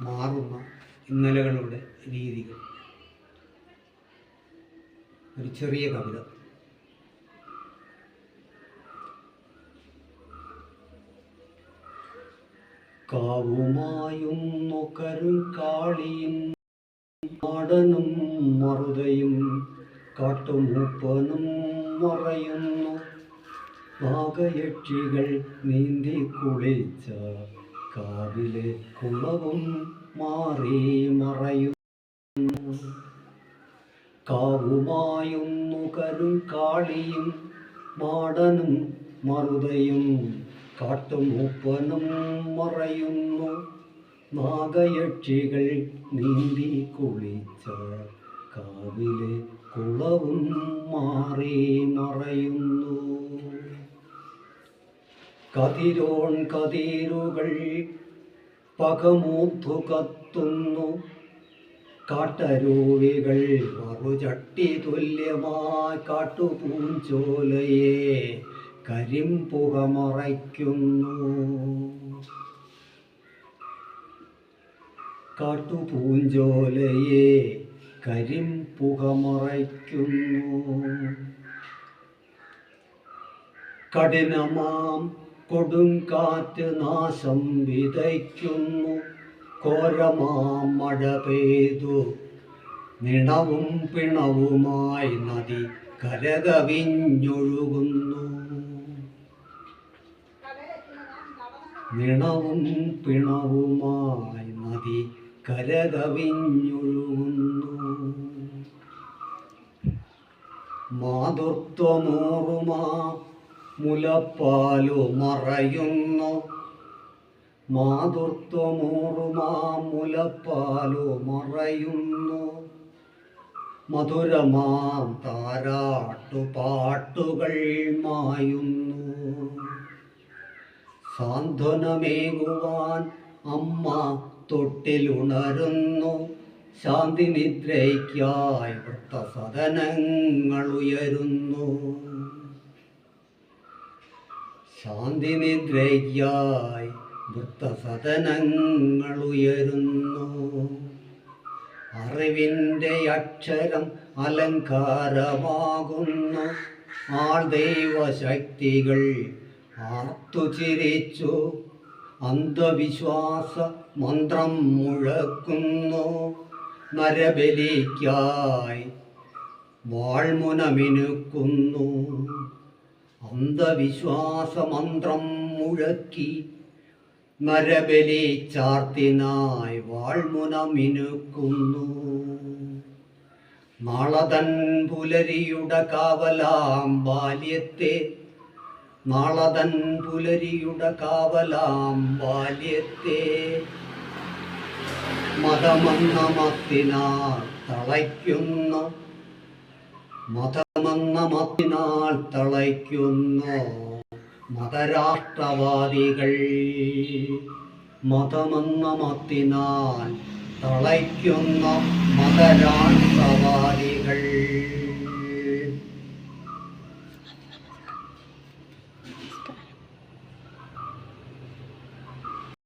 മാറുന്ന ഇന്നലകളുടെ രീതികൾ. ഒരു ചെറിയ കവിത. കാവുമായുന്നു കാളിയും നാടനും മറുതയും കാട്ടുമൂപ്പനും മറയുന്നു. നാഗയക്ഷികൾ നീന്തി കുളിച്ച കാവിലെ കുളവും മാറി മറയുന്നു. കാവുമായുന്നു കരുങ്കാളിയും മാടനും മറുതയും കാട്ടുമൂപ്പനും മറയുന്നു. നാഗയക്ഷികൾ നീന്തി കുളിച്ച കാവിലെ കുളവും മാറി മറയുന്നു. കതിരോൺ കതിരുകൾ പകമൂത്തു കത്തുന്നു. കാട്ടരൂവികൾ മറുചട്ടി തുല്യമായി കാട്ടുപൂഞ്ചോലയെ കരിമ്പുക മറയ്ക്കുന്നു കാട്ടുപൂഞ്ചോലയെ കരിമ്പുക മറയ്ക്കുന്നു കഠിനമാം കൊടുങ്കാറ്റ് നാശം വിതയ്ക്കുന്നു. കോരമാ മഴ പെയ്തു. നിണവും പിണവുമായി നദി കരകവിഞ്ഞൊഴുകുന്നു നിണവും പിണവുമായി നദി കരകവിഞ്ഞൊഴുകുന്നു മാതൃത്വമൂറുമാ മുലപ്പാലു മറയുന്നു. മാതൃത്വമൂറുമാ മുലപ്പാലു മറയുന്നു. മധുരമാം താരാട്ടു പാട്ടുകൾ മായുന്നു. സാന്ത്വനമേകുവാൻ അമ്മ തൊട്ടിലുണരുന്നു ശാന്തി നിദ്രയ്ക്കായി വൃത്തസദനങ്ങൾ ഉയരുന്നു. ശാന്തി നിദ്രയ്ക്കായി വൃത്തസദനങ്ങൾ ഉയരുന്നു അറിവിന്റെ അക്ഷരം അലങ്കാരമാകുന്നു. ആൾ ദൈവശക്തികൾ ആർത്തു ചിരിച്ചു. അന്ധവിശ്വാസ മന്ത്രം മുഴക്കുന്നു. നരബലിക്കായി വാൾമുനമിനുക്കുന്നു. അന്ധവിശ്വാസ മന്ത്രം മുഴക്കി നരബലി ചാർത്തിനായി വാൾമുനമിനുക്കുന്നു. നാളതൻ പുലരിയുടെ കാവലാം ബാല്യത്തെ നാളതൻ പുലരിയുടെ കാവലാം ബാല്യത്തെ. മതമെന്ന തളയ്ക്കുന്ന തളയ്ക്കുന്നു മതമെന്ന മത്തിനാൽ തളയ്ക്കുന്നു. മതരാഷ്ട്രവാദികൾ മതമെന്ന മത്തിനാൽ തളയ്ക്കുന്ന മതരാഷ്ട്രവാദികൾ.